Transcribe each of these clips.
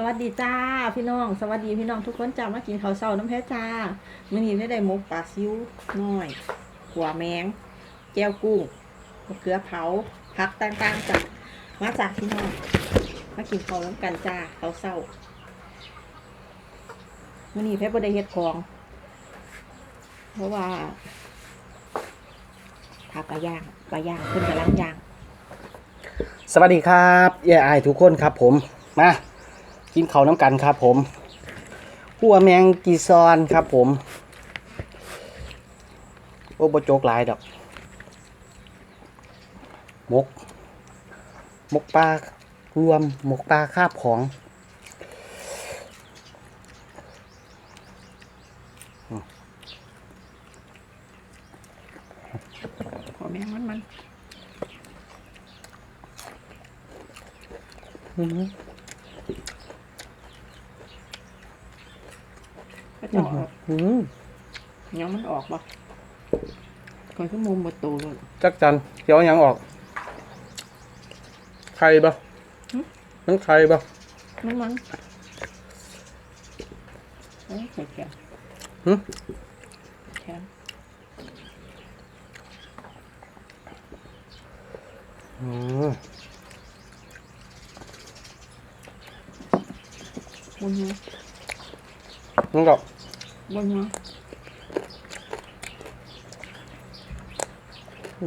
สวัสดีจ้าพี่น้อง สวัสดีพี่น้องทุกคนจ้ามากินข้าวเช้าน้ำแพ้จ้ามื้อนี้ได้ได้หมกปลาซิวน้อยหัวแมง แก้วกุ้งมะเขือเผาผักต่างๆจ้ามาจากพี่น้องมากินข้าวน้ำกันจ้าข้าวเช้ามื้อนี้แพ้บ่ได้เฮ็ดของ เพราะว่าทาปลาย่างปลาย่างเพิ่นกำลังย่าง สวัสดีครับเยไอทุกคนครับผมมา กินเขาวน้ำกันครับผมหัวแมงกีซอนครับผมโอ้บโจกหลายดอกมก มกปลารวมมกปลาคาบของหัวแมงมันมันอื้อหือ ก็จะออก อื้อหือ ยังมันออก บ่ก่อนขึ้นมุมบนตูเลยจักจันเดี๋ยวยังออก ไข่ปะมันไข่ปะมันมันเอ้ยแข็งแข็งหึแข็งอืมบนหัวมันก็บนหัว แซ่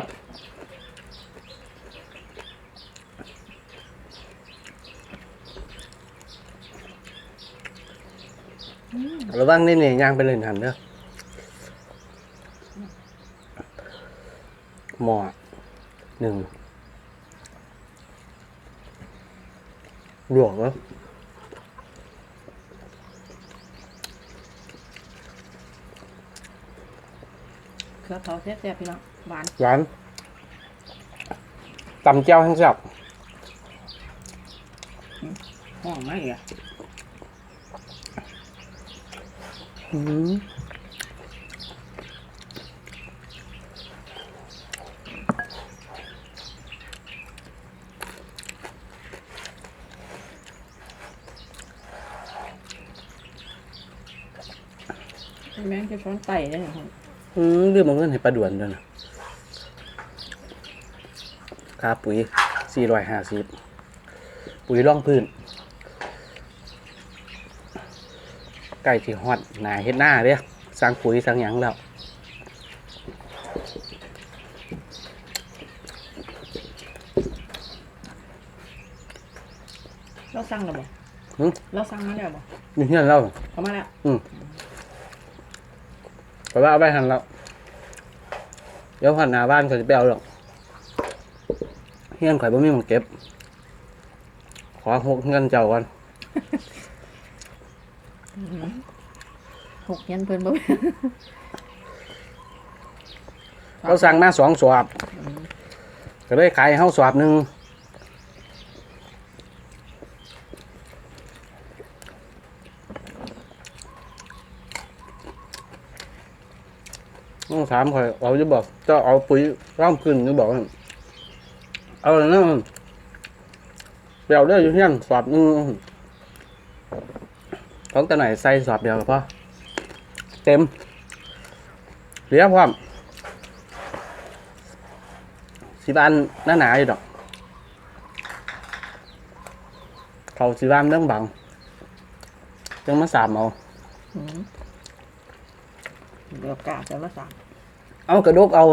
บระวังนี่เนี่ยย่างไปเลยหันเด้อหมอหนึ่งหลวกแล้ว เครือเขาแซ่บๆพี่น้องหวานหวานตำเจ้าทั้งแซ่บหอมมากอะอืมแม่งจะช้อนไต่ได้เนี่ยอืมเรื่ องมันเงินให้ปลาด่วนด้วยนะค่าปุ๋ยสี่ร้อยห้าสิบปุ๋ยร่องพื้น ไก่ที่ฮอดหนาเฮ็ดหน้าเด้สั่งปุ๋ยสั่งหยังแล้วเราสั่งแล้วบ่หึเราสั่งมาแล้วบ่อยู่ที่นั่นแล้ว เขามาแล้ว เพราะว่าเอาไปหันแล้วเดี๋ยวหันหน้าบ้านเขาจะไปเอาหรอกเฮียนข่อยบ่มีหมันเก็บ ขอหกเงินเจ้าก่อนหกยันเพิ่นบ่เขาสั่งมาสองสวบก็เลยขายให้เฮาสวบหนึ่ง ต้องถามข่อยเอาจะบอกจะเอาปุ๋ยร่องขึ้นจะบอกว่าเอาเลยนะเปลี่ยวได้อยู่ที่นั่นสวบหนึ่งของแต่ไหนใส่สวบเดียวก็พอเต็มเหลือพร้อมสีบ้านหน้าหนาอยู่ดอก เขาสีบ้านเรื่องบังจังมาสามเอาอ เดี๋ยวกาจะมาสั่งเอากระดกเอา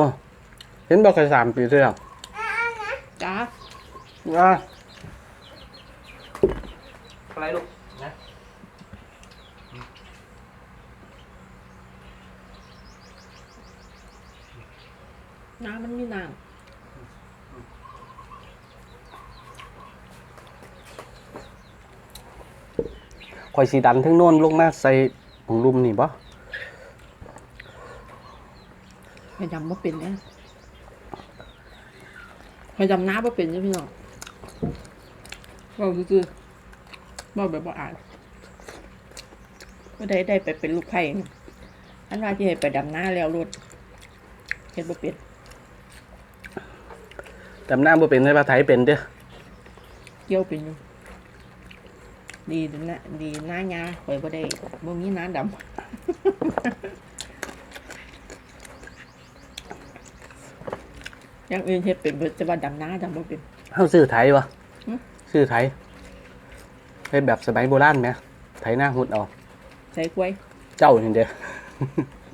เห็นบอกเคยสามปีเท่าจ้าว่าอะไรลูกนะน้ำมันมีน้คอยสีดันทั้งโน้นลงมาใส่ของลุมนี่ปะำไปจำว่าเป็นเนี่ยไปจำน้าว่าเป็นใช่พี่น้องบอกคือบอกแบบว่าอ่านก็ได้ได้ไปเป็นลูกไผ่อันว่าที่ให้ไปดำน้าแล้วรถเห็นบ่เป็นดำน้ำบ่เป็นในภาษาไทยเป็นเด้อเกี่ยวเป็นอยู่ดีนะดีหน้ายาข่อยบ่ได้บ่มีหน้าดำ อย่างอื่นเฮ็ดเป็นเบิดแต่ว่าดำหน้าดำบ่เป็นเฮาซื้อไทยวะหึ ซื้อไทยเฮ็ดแบบสมัยโบราณไหมไทยหน้าหุดเอาใส่กล้วยเจ้านี่เด้อ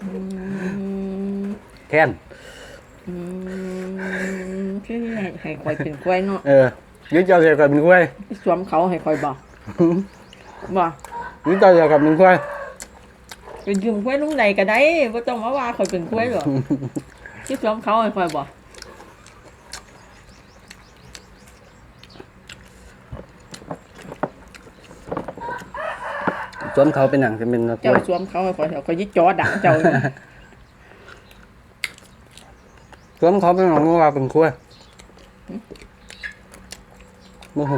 อืมแค้นอืมคือให้ให้ข่อยเป็นกล้วยเนาะเออยึดเจ้าเสียกับเป็นกล้วยสวมเขาให้ข่อยบ่บ่ยึดเจ้าเสียกับเป็นกล้วย ไปยืมกล้วยลุงใดก็ได้บ่ต้องมาว่าข่อยเป็นกล้วยหรอกที่สวมเขาให้ข่อยบ่ สวมเขาเป็นหนังจะเป็นกล้เจ้าวยสวมเขาให้ข่อยเถอะข่อยสิจ่อดังเจ้าอยู่สวมเขาเป็นหนังว่าเป็นกล้วยโมโห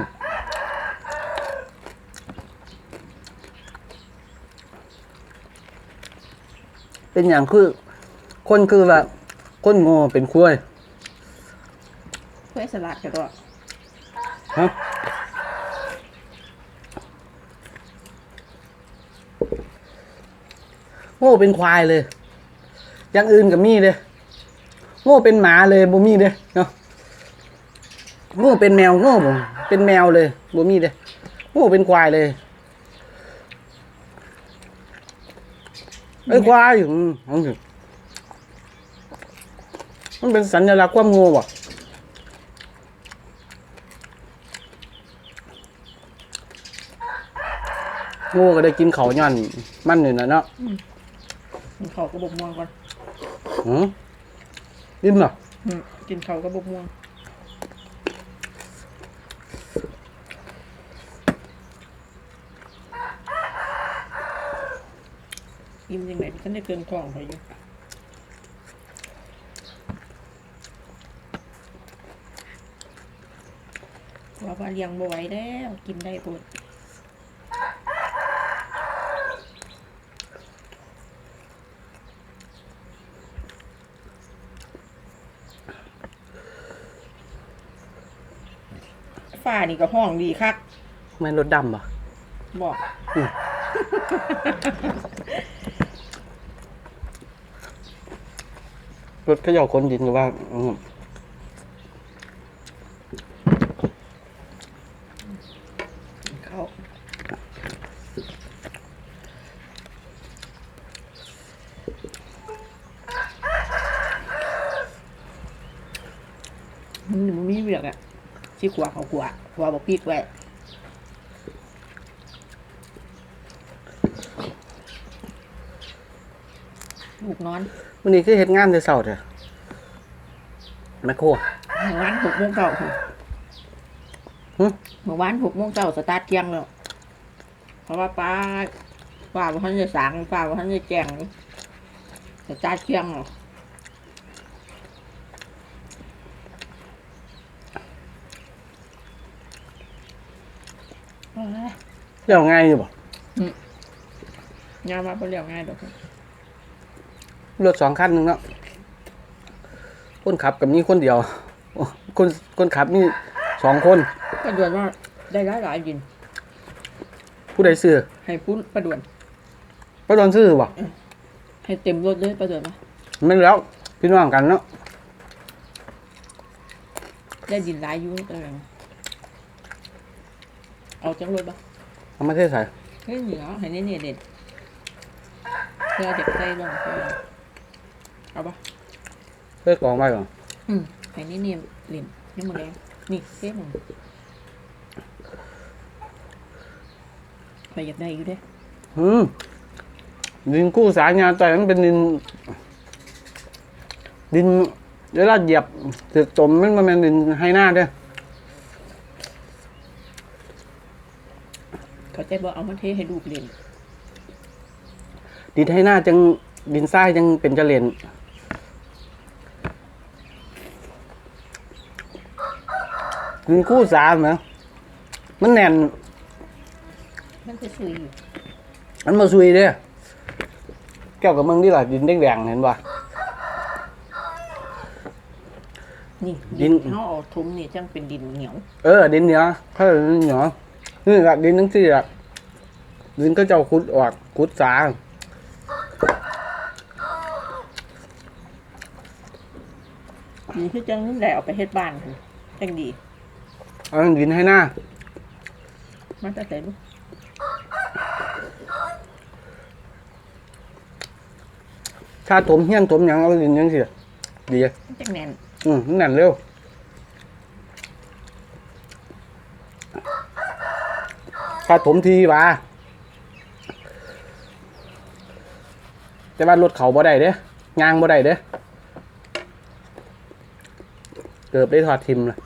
เป็นอย่างคือ คนคือว่าคนโง่เป็นกล้วยกล้วยสลัดก็ได้ฮะ โง่เป็นควายเลย อย่างอื่นกับมีเลยโง่เป็นหมาเลยบ่มีเลยเนาะโง่เป็นแมวโง่บ่เป็นแมวเลยบ่มีเลยโง่เป็นควายเลยไอ้ควายอืมมันเป็นสัญลักษณ์ความโง่บ่ งูก็ได้กินเขาวย้อนมันอยู่นะเนาะกินข้าวกับบกม่วงก่อนหืมยิ้มเหรออืมกินข้าวกับบกม่วงยิ้มยังไงฉันได้เกินกล่องไปอยู่ว่าว่าเลี้ยงบ่ไหวแล้ว กินได้ปวดานี่ก็ห้องดีคักไม่รถดำป่ะบอกรถเขย่าคนดินหรือว่าอืมเขามันมันมีเวียกอะ ที่ขวาเขาขวาขวาบอกปีกไว้ลูกนอนวันนี้คือเฮ็ดงานแต่เช้าเถอะแมคโครเมื่อวานหกโมงเก้าค่ะหึเมื่อวานหกโมงเก้าสตาร์ทเที่ยงแล้วเพราะว่าป้าป้าว่าท่านจะสั่งป้าว่าท่านจะแจ้งสตาร์ทเที่ยงแล้วเอ้ย เรื่องง่ายอยู่บ่งานมาเป็นเรื่องง่ายดอกรถสองคันหนึงเนาะคนขับกับมีคนเดียวโอ้คนคนขับมีสองคนประดวนว่าได้หลายหลายยิน ผู้ใดซื้อให้พูดประดวนก็โดนซื้อบ่ให้เต็มรถเลยประดวนมาไม่นแล้วพี่น้องกันเนาะได้ดินหลายอยุ่งเออเอาจังรถปะ เอามาเทใส่เฮ้ยเหนียวให้เนี่ยเนี่ยเด็ดเพื่อเด็กใส่ลงเพื่อเอาปะเพื่อกองไว้ก่อนอืมให้เนี่ยเนี่ยเล่นยังมาแรงนี่เส้นหนึ่งใครอยากได้อยู่เด้อืมดินกู้สายงานแต่มันเป็นดิน ดินเวลาเหยียบถึกจมมันมาเป็นดินให้หน้าเด้อเขาใจบอกเอามาเทให้ลูกเล่นดินให้หน้าจังดินทรายจังเป็นเจริญดินกู้สามเหรอมันแน่น มันจะซุยอยู่มันมาซุยเด้อแก้วกับมึงนี่แหละดินแดงๆเห็นป่ะ นี่ดิดิน นเขาเอาทุมนี่จังเป็นดินเหนียว เออดินเหนียวถ้าดินเหนียวนี่ละดินทั้งสี่ละ ดินก็จะเอาขุดออกขุดสาดีคือจังนี่แหละเอาไปเฮ็ดบ้านพุ่นจังดีเอาดินให้หน้ามันจะใส่ลูกถ้าถมเฮี้ยนถมหยังเอาดินยังสิดีมันจังแน่นอืมนั่นเร็วถ้าถมทีว่า แต่ว่ารถเขาบ่ได้เด้ยางบ่ได้เด้เกือบได้ทอดทิมเลย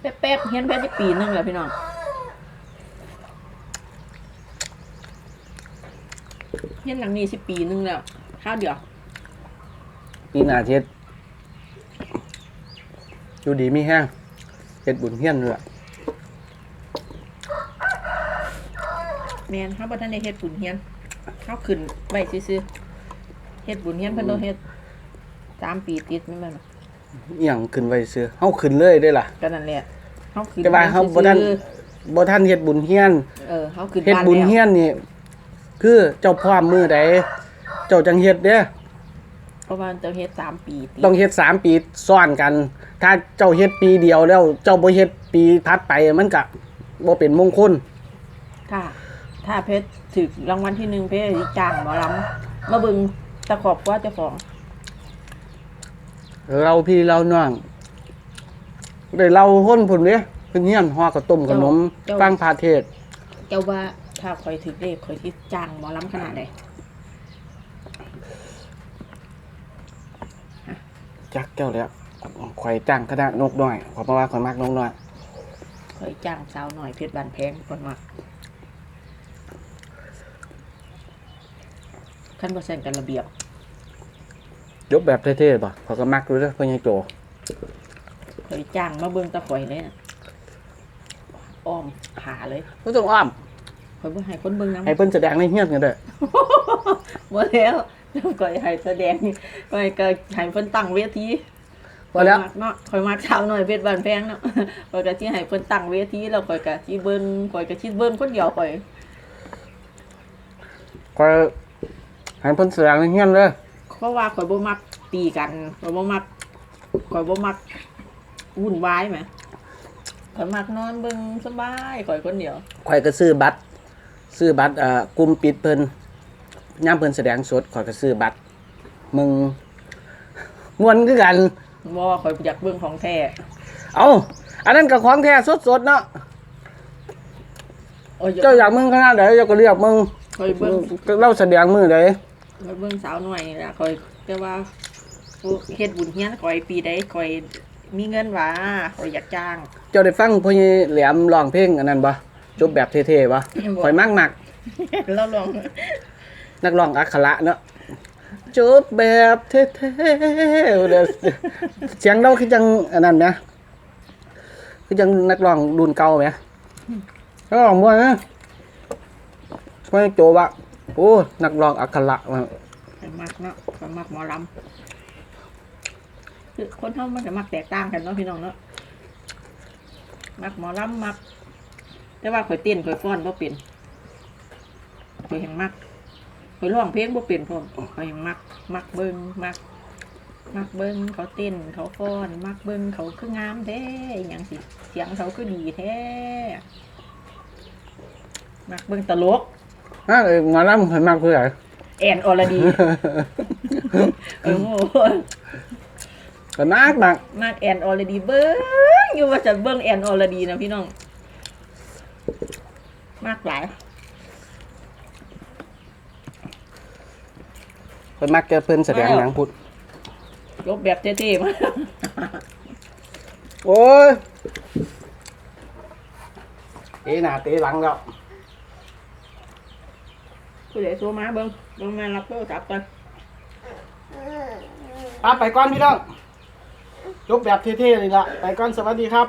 แป๊บๆเฮียนแป๊บจะปีหนึงแล้วพี่น้องเฮียนหลังนี้สิปีหนึงแล้วข้าวเดียวปีหน้าเฮ็ดอยู่ดีมีแห้งเฮ็ดบุญเฮี้ยนเลยล่ะ แม่นเฮาบ่ทันได้เฮ็ดบุญเฮียนเฮาขึ้นไว้ซื่อๆเฮ็ดบุญเฮียนเพิ่นต้องเฮ็ดสามปีติดแม่นบ่ล่ะอหย่างขึ้นไว้ซื้อเฮาขึ้นเลยได้ล่ะ ก็นั่นแหละเฮาขึ้นแต่ว่าเฮาบ่ทันซื่อบ่ทันเฮ็ดบุญเฮี้ยนๆเออเฮาขึ้นเฮ็ดบ้านบุญแล้วเฮี้ยนนี่คือเจ้าพร้อมมือใดเจ้าจังเฮ็ดเด้อเพราะว่าเจะเฮ็ดสามปีติดต้องเฮ็ดสามปีซ้อนกัน ถ้าเจ้าเฮ็ดปีเดียวแล้ว เจ้าบ่เฮ็ดปีถัดไปมันก็บ่เป็นมงคลถ้า ถ้าเพชรถึกรางวัลที่หนึ่งเพชรสิจ้างหมอลำมาเบิ่งตะขอบว่าเจ้าของเราพี่เราน้องได้เราคนพุ่นเด้เพิ่นเฮียนฮอข้าวต้มขนมฟังพาเทศน์เจ้าว่าถ้าคอยถึกเลขคอยที่จ้างหมอลำขนาดใดจักเจ้าแล้วข่อยจ้างคณะนกน้อยขอเพราะว่าข่อยมักนกน้อยคอยจ้างสาวหน่อยเพชรบานแพงคนมา ขั้นบ่แซงกันระเบียบยกแบบเท่ๆป่ะข่อยก็มักอยู่เด้อเพิ่นยังโจคอยจ้างมาเบิ่งตะข่อยเลยน่ะอ้อมผาเลยบ่ต้องอ้อมคอยบ่ให้คนเบิ่งนำให้เพิ่นแสดงในเฮียนกันเด้อบ่แล้วคอยให้แสดงคอยก็ให้เพิ่นตั้งเวทีว่าแล้วข่อยมักเนาะข่อยมักชาวหน่อยเพชรบ้านแพงเนาะข่อยก็สิให้เพิ่นตั้งเวทีแล้วข่อยก็สิเบิ่งข่อยก็สิเบิ่งคนเดียวข่อยข่อย ให้เพิ่นแสดงในเฮียนเด้อเพราะว่าข่อยบ่มักตีกันข่อยบ่มักข่อยบ่มักวุ่นวายแหมข่อยมักนอนเบิ่งสบายข่อยคนเดียวข่อยก็ซื้อบัตร ซื้อบัตรเอ่อกลุ่มปิดเพิ่นย่ามเพิ่นแสดงสดข่อยก็ซื้อบัตร มึงม่วนคือกัน บ่ข่อยอยากเบิ่งของแท้เอาอันนั้นก็ของแท้สดๆเนาะโอ้ยเจ้าอยากมึงขนาดใดเจ้าก็เรียกมึงข่อยเบิ่ง เราแสดงมือใดข่ อยเบิ่งสาวหน่อยนี่ล่ะข่อยแต่ว่าผู้เฮ็ดบุญเฮียนข่อยปีใดข่อยมีเงินหว่าข่อยอยากจ้าง เจ้าได้ฟังพ่อใหญ่แหลมร้องเพลงอันนั้นบ่จบแบบเท่ๆบ่ข่อยมักมักเราลองนักร้องอักขระเนาะจบแบบเท่ๆเด้อเสียงเราคือจังอันนั้นนะคือจังนักร้องรุ่นเก่าไหมนักร้องม่วนนะไม่โจว่า โอ้ นักร้องอักขระว่ะข่อยมักเนาะข่อยมักหมอลำคือคนเฮามันก็มักแตกต่างกันเนาะพี่น้องเนาะมักหมอลำมัก แต่ว่าข่อยเต้นข่อยฟ้อนบ่เป็นข่อยแห่งมักข่อยร้องเพลงบ่เป็นพร้อมข่อยแห่งมัก มักเบิ่งมัก มักเบิ่งเขาเต้นเขาฟ้อน มักเบิ่งเขาคืองามแท้อหยังสิเสียงเขาคือดีแท้มักเบิ่งตลก ฮะเอ้ยหมอลำข่อยมักคือไงแอนอรดีเออโง่ก็นักมักมากแอนออลดีเบิ้งอยู่ว่าจะเบิ้งแอนออลดีนะพี่น้อง มากหลายข่อยมักแกเพิ่นแสดงหนังพุทธยกแบบเท่ๆมาโอ้ยเตะหน้าเตะหลังแล้ว ผู้ใดโทรมาเบิ้งเบิ้งแม่รับโทรศัพท์กันอะไปก่อนพี่น้องจบแบบเท่ๆเลยละไปก่อนสวัสดีครับ